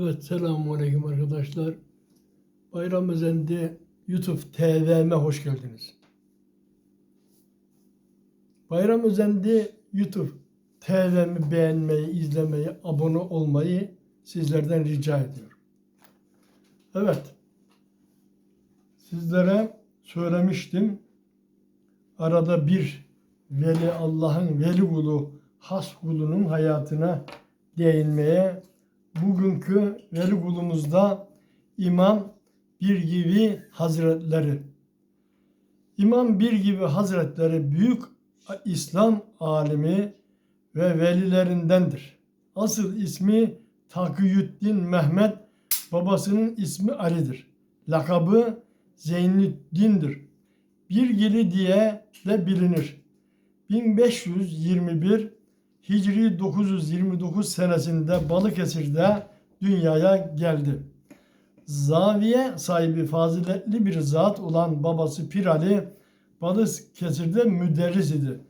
Evet, selamun aleyküm arkadaşlar. Bayram Özendi YouTube TV'me hoş geldiniz. Bayram Özendi YouTube TV'mi beğenmeyi, izlemeyi, abone olmayı sizlerden rica ediyorum. Evet, sizlere söylemiştim. Arada bir veli Allah'ın veli kulu, has kulunun hayatına değinmeye bugünkü veli kulumuzda İmam Bir gibi Hazretleri. İmam Bir gibi Hazretleri büyük İslam alimi ve velilerindendir. Asıl ismi Takiyüddin Mehmet, babasının ismi Ali'dir. Lakabı Zeynüddin'dir. Birgili diye de bilinir. 1521 Hicri 929 senesinde Balıkesir'de dünyaya geldi. Zaviye sahibi faziletli bir zat olan babası Pir Ali Balıkesir'de müderris idi.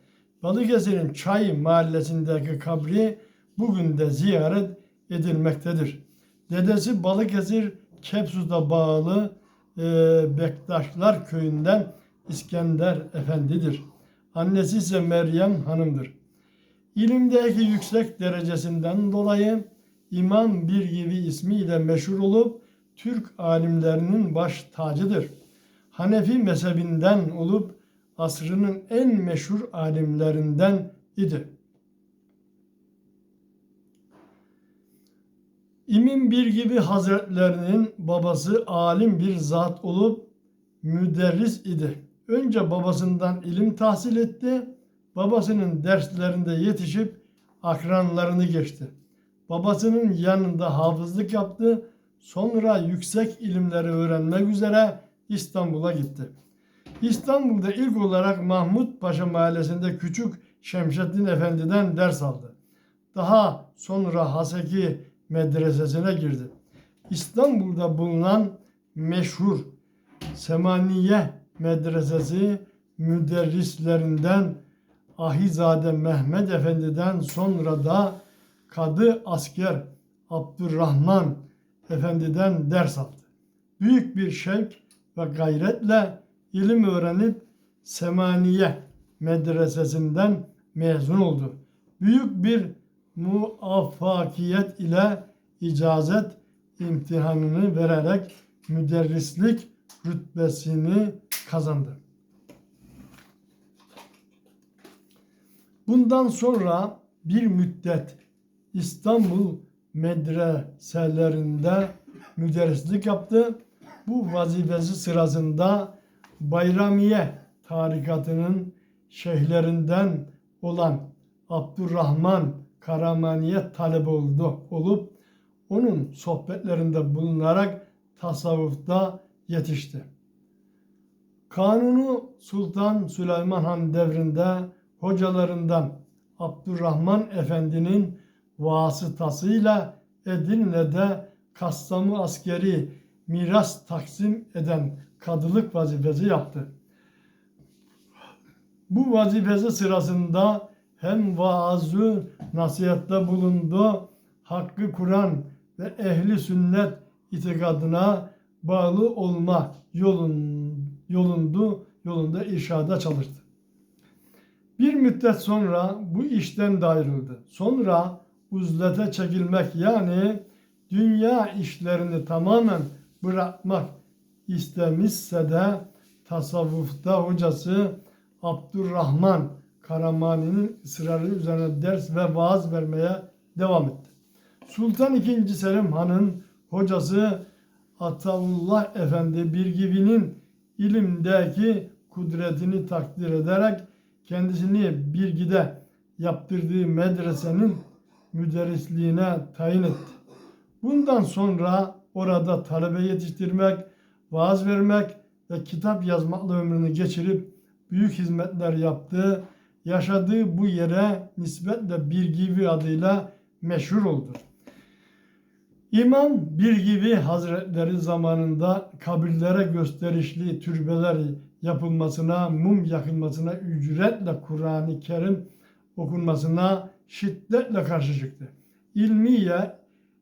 Balıkesir'in Çay mahallesindeki kabri bugün de ziyaret edilmektedir. Dedesi Balıkesir Kepsuz'da bağlı e, Bektaşlar köyünden İskender Efendidir. Annesi ise Meryem Hanım'dır. İlimdeki yüksek derecesinden dolayı İmam Bir gibi ismiyle meşhur olup Türk alimlerinin baş tacıdır. Hanefi mezhebinden olup asrının en meşhur alimlerinden idi. İmin Bir gibi hazretlerinin babası alim bir zat olup müderris idi. Önce babasından ilim tahsil etti babasının derslerinde yetişip akranlarını geçti. Babasının yanında hafızlık yaptı. Sonra yüksek ilimleri öğrenmek üzere İstanbul'a gitti. İstanbul'da ilk olarak Mahmut Paşa Mahallesi'nde küçük Şemsettin Efendi'den ders aldı. Daha sonra Haseki Medresesi'ne girdi. İstanbul'da bulunan meşhur Semaniye Medresesi müderrislerinden Ahizade Mehmet Efendi'den sonra da Kadı Asker Abdurrahman Efendi'den ders aldı. Büyük bir şevk ve gayretle ilim öğrenip Semaniye medresesinden mezun oldu. Büyük bir muvaffakiyet ile icazet imtihanını vererek müderrislik rütbesini kazandı. Bundan sonra bir müddet İstanbul medreselerinde müderrislik yaptı. Bu vazifesi sırasında Bayramiye tarikatının şeyhlerinden olan Abdurrahman Karamaniye talebe oldu olup onun sohbetlerinde bulunarak tasavvufta yetişti. Kanunu Sultan Süleyman Han devrinde hocalarından Abdurrahman Efendi'nin vasıtasıyla Edirne'de Kastamı askeri miras taksim eden kadılık vazifesi yaptı. Bu vazifesi sırasında hem vaazı nasihatte bulundu, hakkı Kur'an ve ehli sünnet itikadına bağlı olma yolun, yolundu, yolunda irşada çalıştı. Bir müddet sonra bu işten de ayrıldı. Sonra uzlete çekilmek yani dünya işlerini tamamen bırakmak istemişse de tasavvufta hocası Abdurrahman Karamani'nin ısrarı üzerine ders ve vaaz vermeye devam etti. Sultan II. Selim Han'ın hocası Ataullah Efendi Birgivi'nin ilimdeki kudretini takdir ederek kendisini bir gide yaptırdığı medresenin müderrisliğine tayin etti. Bundan sonra orada talebe yetiştirmek, vaaz vermek ve kitap yazmakla ömrünü geçirip büyük hizmetler yaptı. Yaşadığı bu yere nispetle bir gibi adıyla meşhur oldu. İmam bir gibi hazretleri zamanında kabirlere gösterişli türbeler yapılmasına, mum yakılmasına, ücretle Kur'an-ı Kerim okunmasına şiddetle karşı çıktı. İlmiye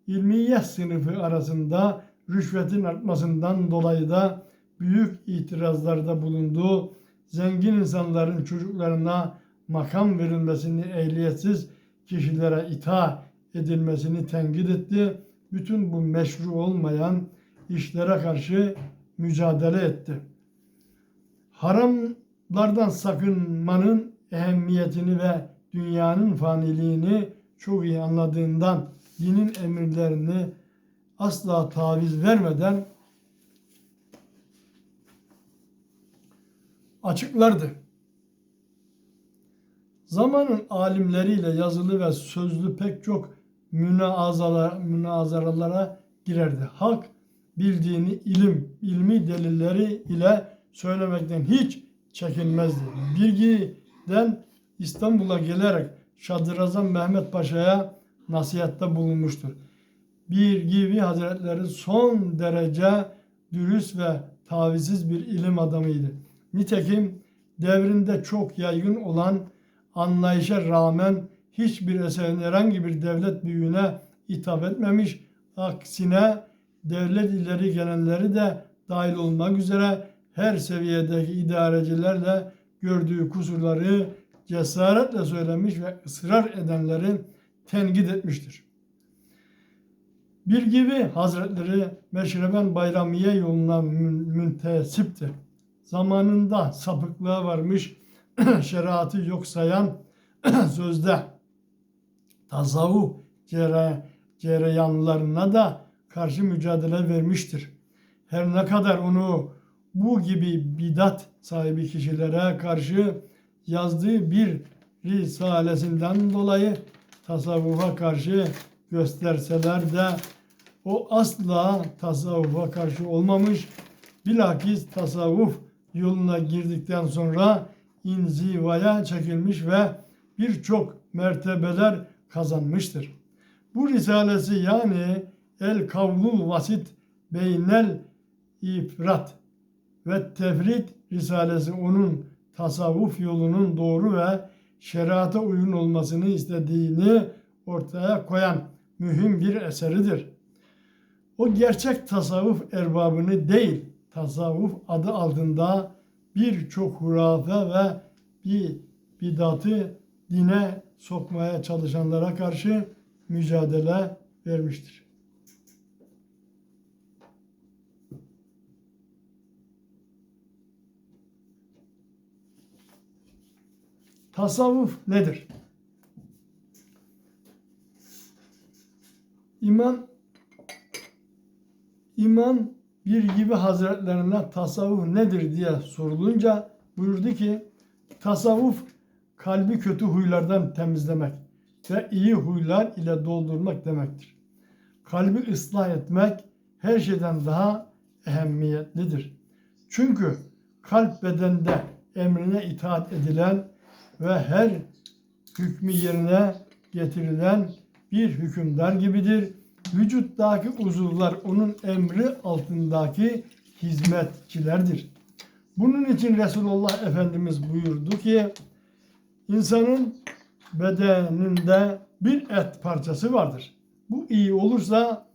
ilmiye sınıfı arasında rüşvetin artmasından dolayı da büyük itirazlarda bulunduğu zengin insanların çocuklarına makam verilmesini ehliyetsiz kişilere itaat edilmesini tenkit etti. Bütün bu meşru olmayan işlere karşı mücadele etti. Haramlardan sakınmanın ehemmiyetini ve dünyanın faniliğini çok iyi anladığından dinin emirlerini asla taviz vermeden açıklardı. Zamanın alimleriyle yazılı ve sözlü pek çok münazalara, münazaralara girerdi. Hak bildiğini ilim, ilmi delilleri ile söylemekten hiç çekinmezdi. Bilgiden İstanbul'a gelerek Şadırrazam Mehmet Paşa'ya nasihatte bulunmuştur. Bir gibi Hazretleri son derece dürüst ve tavizsiz bir ilim adamıydı. Nitekim devrinde çok yaygın olan anlayışa rağmen hiçbir eserin herhangi bir devlet büyüğüne hitap etmemiş. Aksine devlet ileri gelenleri de dahil olmak üzere her seviyedeki idarecilerle gördüğü kusurları cesaretle söylemiş ve ısrar edenleri tenkit etmiştir. Bir gibi Hazretleri Meşreben Bayramiye yoluna mün- müntesiptir. Zamanında sapıklığa varmış, şeriatı yok sayan sözde tasavvuf cere, cereyanlarına da karşı mücadele vermiştir. Her ne kadar onu bu gibi bidat sahibi kişilere karşı yazdığı bir risalesinden dolayı tasavvufa karşı gösterseler de o asla tasavvufa karşı olmamış. Bilakis tasavvuf yoluna girdikten sonra inzivaya çekilmiş ve birçok mertebeler kazanmıştır. Bu risalesi yani El Kavlul Vasit Beynel İfrat ve Tefrit Risalesi onun tasavvuf yolunun doğru ve şeriata uygun olmasını istediğini ortaya koyan mühim bir eseridir. O gerçek tasavvuf erbabını değil, tasavvuf adı altında birçok hurafe ve bir bidatı dine sokmaya çalışanlara karşı mücadele vermiştir. Tasavvuf nedir? İman İmam bir gibi hazretlerine tasavvuf nedir diye sorulunca buyurdu ki tasavvuf kalbi kötü huylardan temizlemek ve iyi huylar ile doldurmak demektir. Kalbi ıslah etmek her şeyden daha ehemmiyetlidir. Çünkü kalp bedende emrine itaat edilen ve her hükmü yerine getirilen bir hükümdar gibidir. Vücuttaki uzuvlar onun emri altındaki hizmetçilerdir. Bunun için Resulullah Efendimiz buyurdu ki insanın bedeninde bir et parçası vardır. Bu iyi olursa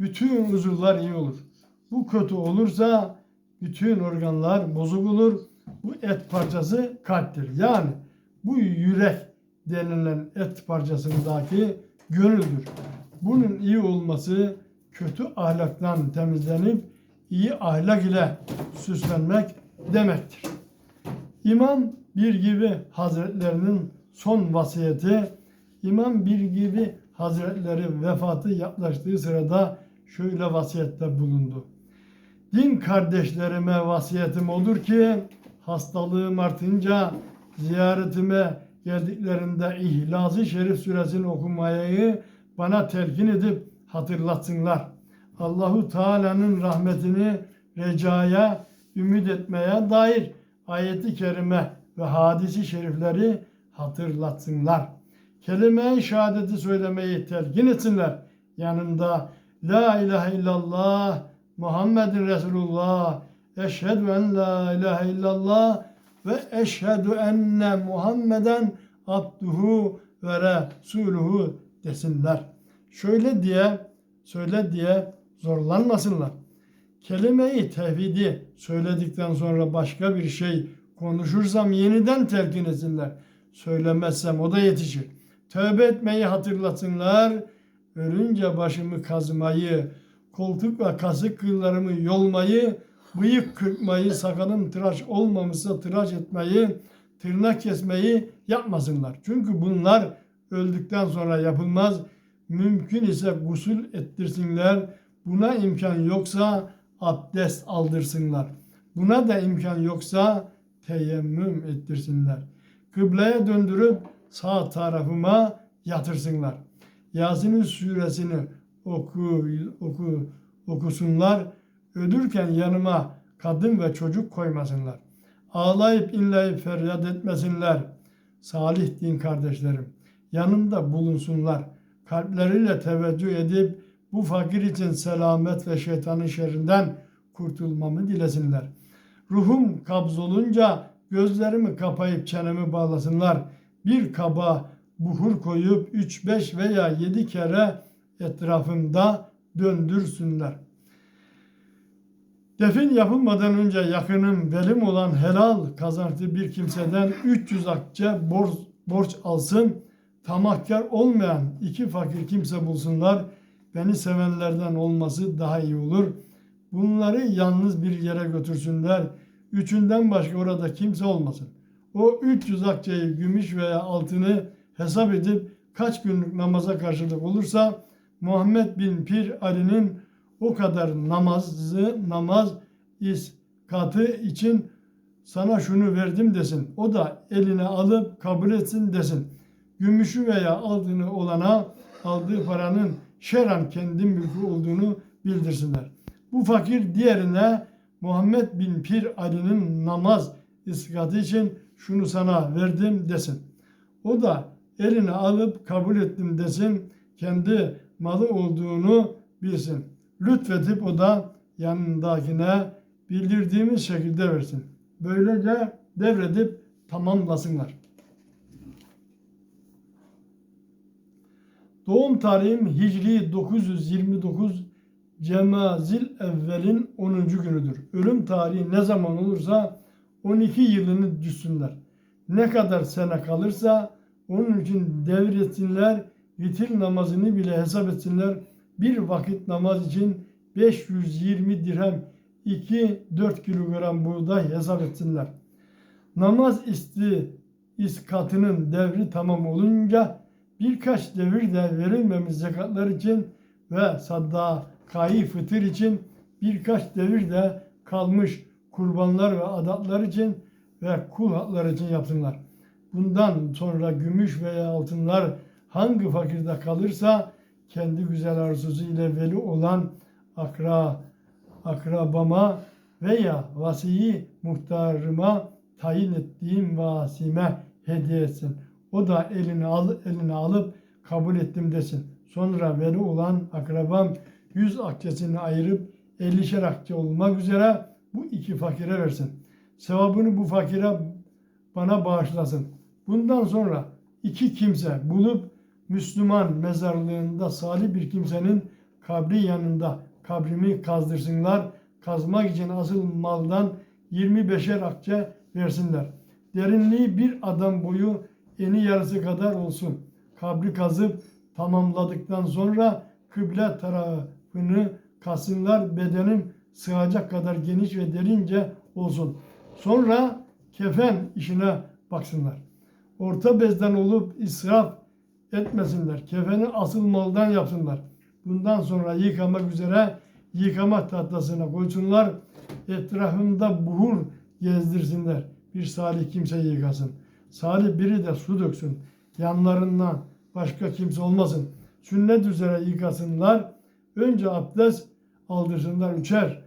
bütün uzuvlar iyi olur. Bu kötü olursa bütün organlar bozuk olur. Bu et parçası kalptir. Yani bu yürek denilen et parçasındaki gönüldür. Bunun iyi olması kötü ahlaktan temizlenip iyi ahlak ile süslenmek demektir. İmam bir gibi hazretlerinin son vasiyeti İmam bir gibi hazretleri vefatı yaklaştığı sırada şöyle vasiyette bulundu. Din kardeşlerime vasiyetim olur ki hastalığım artınca ziyaretime geldiklerinde İhlas-ı Şerif suresini okumayı bana telkin edip hatırlatsınlar. Allahu Teala'nın rahmetini recaya, ümit etmeye dair ayeti kerime ve hadisi şerifleri hatırlatsınlar. Kelime-i şehadeti söylemeyi telkin etsinler. Yanında La ilahe illallah Muhammedin Resulullah Eşhedü en la ilahe illallah ve eşhedü enne Muhammeden abduhu ve resuluhu desinler. Şöyle diye söyle diye zorlanmasınlar. Kelime-i tevhidi söyledikten sonra başka bir şey konuşursam yeniden telkin etsinler. Söylemezsem o da yetişir. Tövbe etmeyi hatırlasınlar. Ölünce başımı kazmayı, koltuk ve kasık kıllarımı yolmayı, bıyık kırpmayı, sakalım tıraş olmamışsa tıraş etmeyi, tırnak kesmeyi yapmasınlar. Çünkü bunlar öldükten sonra yapılmaz. Mümkün ise gusül ettirsinler. Buna imkan yoksa abdest aldırsınlar. Buna da imkan yoksa teyemmüm ettirsinler. Kıbleye döndürüp sağ tarafıma yatırsınlar. Yasin'in suresini oku, oku, okusunlar. Ölürken yanıma kadın ve çocuk koymasınlar. Ağlayıp inleyip feryat etmesinler. Salih din kardeşlerim yanımda bulunsunlar. Kalpleriyle teveccüh edip bu fakir için selamet ve şeytanın şerrinden kurtulmamı dilesinler. Ruhum kabz olunca gözlerimi kapayıp çenemi bağlasınlar. Bir kaba buhur koyup 3, 5 veya 7 kere etrafımda döndürsünler. Defin yapılmadan önce yakınım, velim olan helal kazançlı bir kimseden 300 akçe borç, borç alsın. Tamahkar olmayan iki fakir kimse bulsunlar. Beni sevenlerden olması daha iyi olur. Bunları yalnız bir yere götürsünler. Üçünden başka orada kimse olmasın. O 300 akçeyi gümüş veya altını hesap edip kaç günlük namaza karşılık olursa Muhammed bin Pir Ali'nin o kadar namazı namaz iskatı için sana şunu verdim desin. O da eline alıp kabul etsin desin. Gümüşü veya altını olana aldığı paranın şeran kendi mülkü olduğunu bildirsinler. Bu fakir diğerine Muhammed bin Pir Ali'nin namaz iskatı için şunu sana verdim desin. O da eline alıp kabul ettim desin. Kendi malı olduğunu bilsin. Lütfedip o da yanındakine bildirdiğimiz şekilde versin. Böylece devredip tamamlasınlar. Doğum tarihim Hicri 929 Cemazil evvelin 10. günüdür. Ölüm tarihi ne zaman olursa 12 yılını düşsünler. Ne kadar sene kalırsa onun için devretsinler, vitir namazını bile hesap etsinler. Bir vakit namaz için 520 dirhem 2-4 kilogram buğday hesap etsinler. Namaz isti iskatının devri tamam olunca birkaç devir de verilmemiş zekatlar için ve sadakayı fıtır için birkaç devir de kalmış kurbanlar ve adatlar için ve kul hakları için yapsınlar. Bundan sonra gümüş veya altınlar hangi fakirde kalırsa kendi güzel arzusu ile veli olan akra, akrabama veya vasiyi muhtarıma tayin ettiğim vasime hediye etsin. O da elini al, elini alıp kabul ettim desin. Sonra veli olan akrabam yüz akçesini ayırıp 50'şer akçe olmak üzere bu iki fakire versin. Sevabını bu fakire bana bağışlasın. Bundan sonra iki kimse bulup Müslüman mezarlığında salih bir kimsenin kabri yanında kabrimi kazdırsınlar. Kazmak için asıl maldan 25'er akçe versinler. Derinliği bir adam boyu eni yarısı kadar olsun. Kabri kazıp tamamladıktan sonra kıble tarafını kasınlar. Bedenim sığacak kadar geniş ve derince olsun. Sonra kefen işine baksınlar. Orta bezden olup israf etmesinler. Kefeni asıl maldan yapsınlar. Bundan sonra yıkamak üzere yıkama tahtasına koysunlar. Etrafında buhur gezdirsinler. Bir salih kimse yıkasın. Salih biri de su döksün. Yanlarından başka kimse olmasın. Sünnet üzere yıkasınlar. Önce abdest aldırsınlar üçer.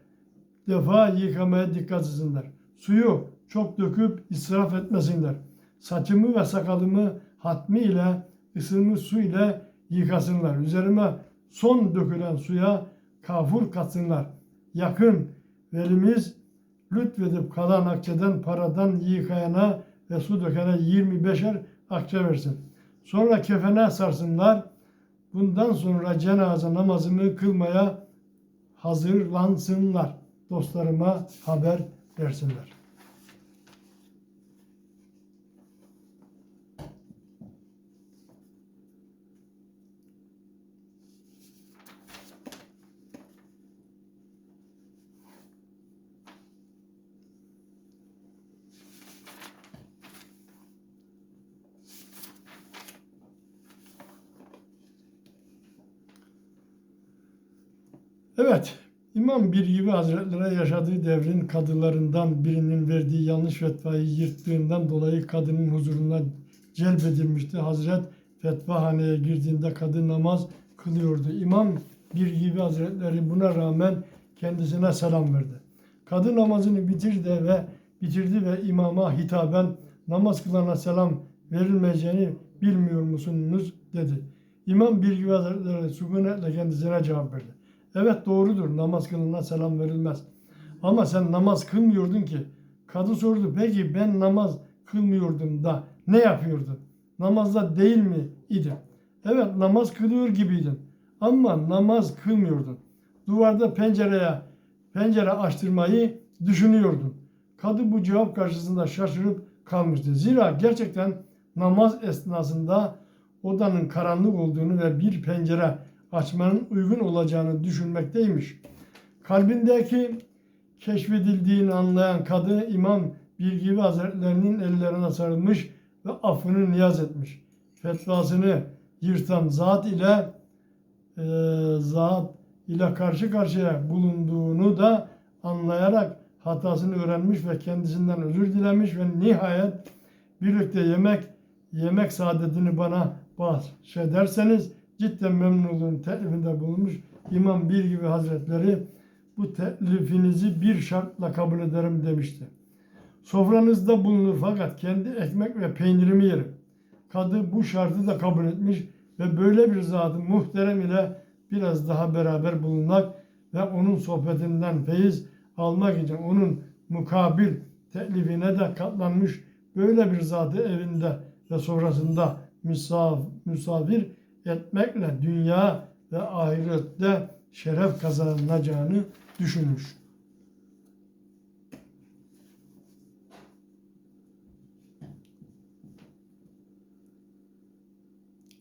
Defa yıkamaya dikkat etsinler. Suyu çok döküp israf etmesinler. Saçımı ve sakalımı hatmi ile ısınmış su ile yıkasınlar. Üzerime son dökülen suya kafur katsınlar. Yakın velimiz lütfedip kalan akçeden paradan yıkayana ve su dökene 25'er akçe versin. Sonra kefene sarsınlar. bundan sonra cenaze namazımı kılmaya hazırlansınlar. Dostlarıma haber versinler. Evet, İmam Bir gibi Hazretleri yaşadığı devrin kadılarından birinin verdiği yanlış fetvayı yırttığından dolayı kadının huzuruna celbedilmişti. Hazret fetvahaneye girdiğinde kadın namaz kılıyordu. İmam Bir gibi Hazretleri buna rağmen kendisine selam verdi. Kadın namazını bitirdi ve bitirdi ve imama hitaben namaz kılana selam verilmeyeceğini bilmiyor musunuz dedi. İmam Bir gibi Hazretleri sükunetle kendisine cevap verdi. Evet doğrudur namaz kılına selam verilmez. Ama sen namaz kılmıyordun ki. Kadın sordu peki ben namaz kılmıyordum da ne yapıyordun? Namazda değil mi idi? Evet namaz kılıyor gibiydin. Ama namaz kılmıyordun. Duvarda pencereye pencere açtırmayı düşünüyordun. Kadın bu cevap karşısında şaşırıp kalmıştı. Zira gerçekten namaz esnasında odanın karanlık olduğunu ve bir pencere açmanın uygun olacağını düşünmekteymiş. Kalbindeki keşfedildiğini anlayan kadı İmam Bilgivi Hazretlerinin ellerine sarılmış ve affını niyaz etmiş. Fetvasını yırtan zat ile e, zat ile karşı karşıya bulunduğunu da anlayarak hatasını öğrenmiş ve kendisinden özür dilemiş ve nihayet birlikte yemek yemek saadetini bana bahşederseniz cidden memnun olduğum teklifinde bulunmuş İmam Bir gibi Hazretleri bu teklifinizi bir şartla kabul ederim demişti. Sofranızda bulunur fakat kendi ekmek ve peynirimi yerim. Kadı bu şartı da kabul etmiş ve böyle bir zatı muhterem ile biraz daha beraber bulunmak ve onun sohbetinden feyiz almak için onun mukabil teklifine de katlanmış böyle bir zatı evinde ve sofrasında misafir etmekle dünya ve ahirette şeref kazanılacağını düşünmüş.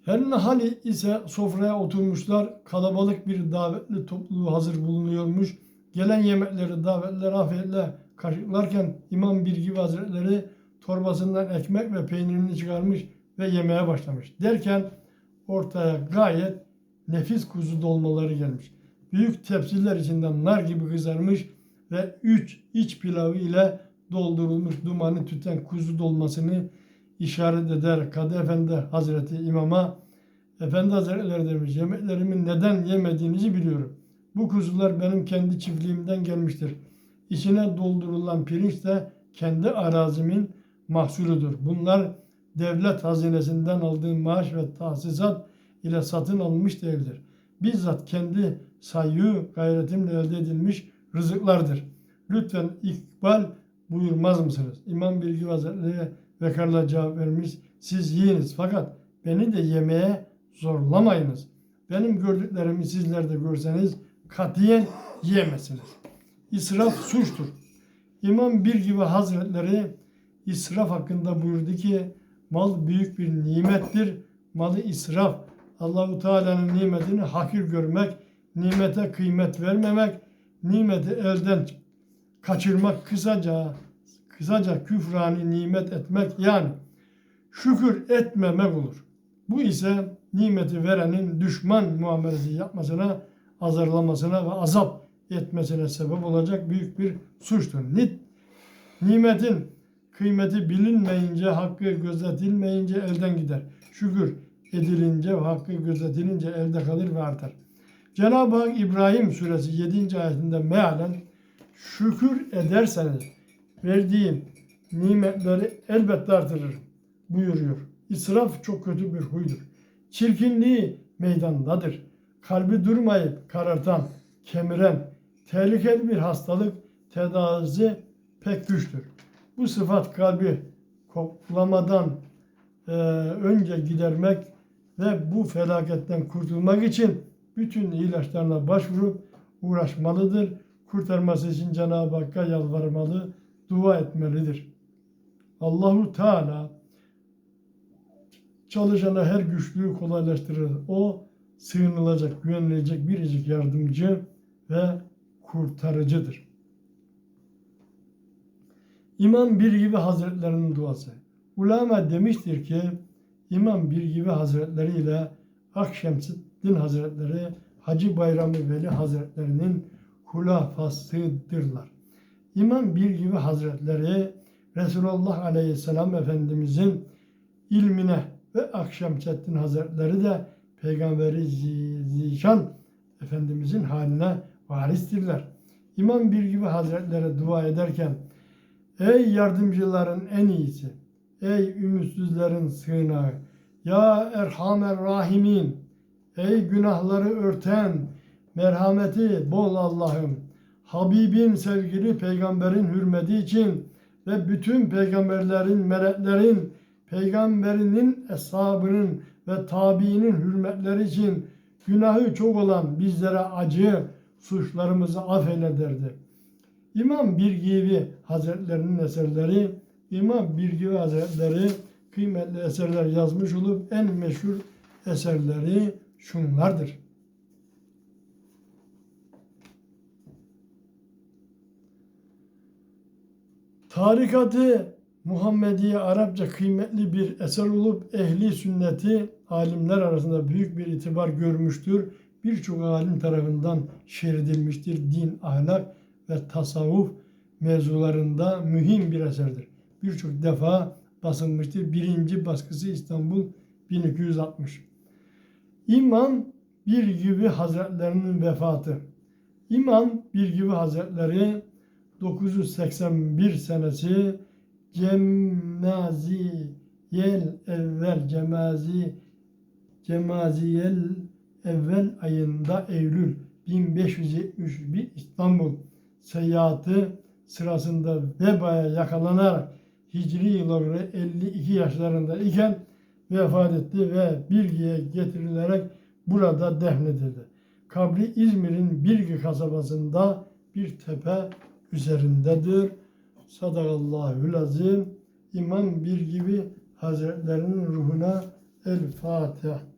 Her hali ise sofraya oturmuşlar. Kalabalık bir davetli topluluğu hazır bulunuyormuş. Gelen yemekleri davetler afiyetle kaşıklarken İmam Bir gibi Hazretleri torbasından ekmek ve peynirini çıkarmış ve yemeye başlamış. Derken ortaya gayet nefis kuzu dolmaları gelmiş. Büyük tepsiler içinden nar gibi kızarmış ve üç iç pilavı ile doldurulmuş dumanı tüten kuzu dolmasını işaret eder. Kadı Efendi Hazreti İmam'a Efendi Hazretleri demiş yemeklerimin neden yemediğinizi biliyorum. Bu kuzular benim kendi çiftliğimden gelmiştir. İçine doldurulan pirinç de kendi arazimin mahsuludur. Bunlar devlet hazinesinden aldığım maaş ve tahsisat ile satın alınmış değildir. Bizzat kendi sayı gayretimle elde edilmiş rızıklardır. Lütfen ikbal buyurmaz mısınız? İmam Bilgi Hazretleri vekarla cevap vermiş. Siz yiyiniz fakat beni de yemeye zorlamayınız. Benim gördüklerimi sizler de görseniz katiyen yiyemezsiniz. İsraf suçtur. İmam Bir gibi Hazretleri israf hakkında buyurdu ki Mal büyük bir nimettir. Malı israf. Allahu Teala'nın nimetini hakir görmek, nimete kıymet vermemek, nimeti elden kaçırmak kısaca kısaca küfrani nimet etmek yani şükür etmemek olur. Bu ise nimeti verenin düşman muamelesi yapmasına, azarlamasına ve azap etmesine sebep olacak büyük bir suçtur. Nimetin Kıymeti bilinmeyince, hakkı gözetilmeyince elden gider. Şükür edilince hakkı gözetilince elde kalır ve artar. Cenab-ı Hak İbrahim suresi 7. ayetinde mealen şükür ederseniz verdiğim nimetleri elbette artırır buyuruyor. İsraf çok kötü bir huydur. Çirkinliği meydandadır. Kalbi durmayıp karartan, kemiren, tehlikeli bir hastalık tedavisi pek güçtür. Bu sıfat kalbi koklamadan e, önce gidermek ve bu felaketten kurtulmak için bütün ilaçlarına başvurup uğraşmalıdır. Kurtarması için Cenab-ı Hakk'a yalvarmalı, dua etmelidir. Allahu Teala çalışana her güçlüğü kolaylaştırır. O sığınılacak, güvenilecek biricik yardımcı ve kurtarıcıdır. İmam Bir gibi Hazretlerinin duası. Ulema demiştir ki İmam Bir gibi Hazretleri ile Akşemseddin Hazretleri Hacı Bayramı Veli Hazretlerinin hulafasıdırlar. İmam Bir gibi Hazretleri Resulullah Aleyhisselam Efendimizin ilmine ve Akşemseddin Hazretleri de Peygamberi Zişan Efendimizin haline varistirler. İmam Bir gibi Hazretleri dua ederken Ey yardımcıların en iyisi, ey ümitsizlerin sığınağı, ya Erhamer Rahimin, ey günahları örten, merhameti bol Allah'ım, Habibin sevgili peygamberin hürmeti için ve bütün peygamberlerin, meleklerin, peygamberinin eshabının ve tabiinin hürmetleri için günahı çok olan bizlere acı, suçlarımızı affeyle. İmam Birgivi Hazretlerinin eserleri, İmam Birgivi Hazretleri kıymetli eserler yazmış olup en meşhur eserleri şunlardır. Tarikatı Muhammediye Arapça kıymetli bir eser olup ehli sünneti alimler arasında büyük bir itibar görmüştür. Birçok alim tarafından şerh edilmiştir. Din, ahlak ve tasavvuf mevzularında mühim bir eserdir. Birçok defa basılmıştır. Birinci baskısı İstanbul 1260. İmam Bir gibi Hazretlerinin vefatı. İmam Bir gibi Hazretleri 981 senesi Cemaziyel evvel Cemazi Cemaziyel evvel ayında Eylül 1571 İstanbul seyahati sırasında vebaya yakalanarak Hicri yıla göre 52 yaşlarında iken vefat etti ve Bilgi'ye getirilerek burada defnedildi. Kabri İzmir'in Bilgi kasabasında bir tepe üzerindedir. Sadakallahül azim. İmam bir gibi Hazretlerinin ruhuna El Fatiha.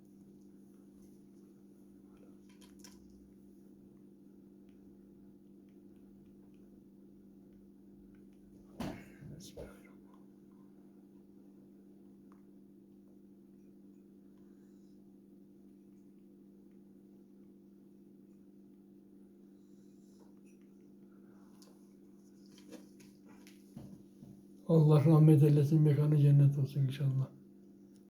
Allah rahmet eylesin, mekanı cennet olsun inşallah.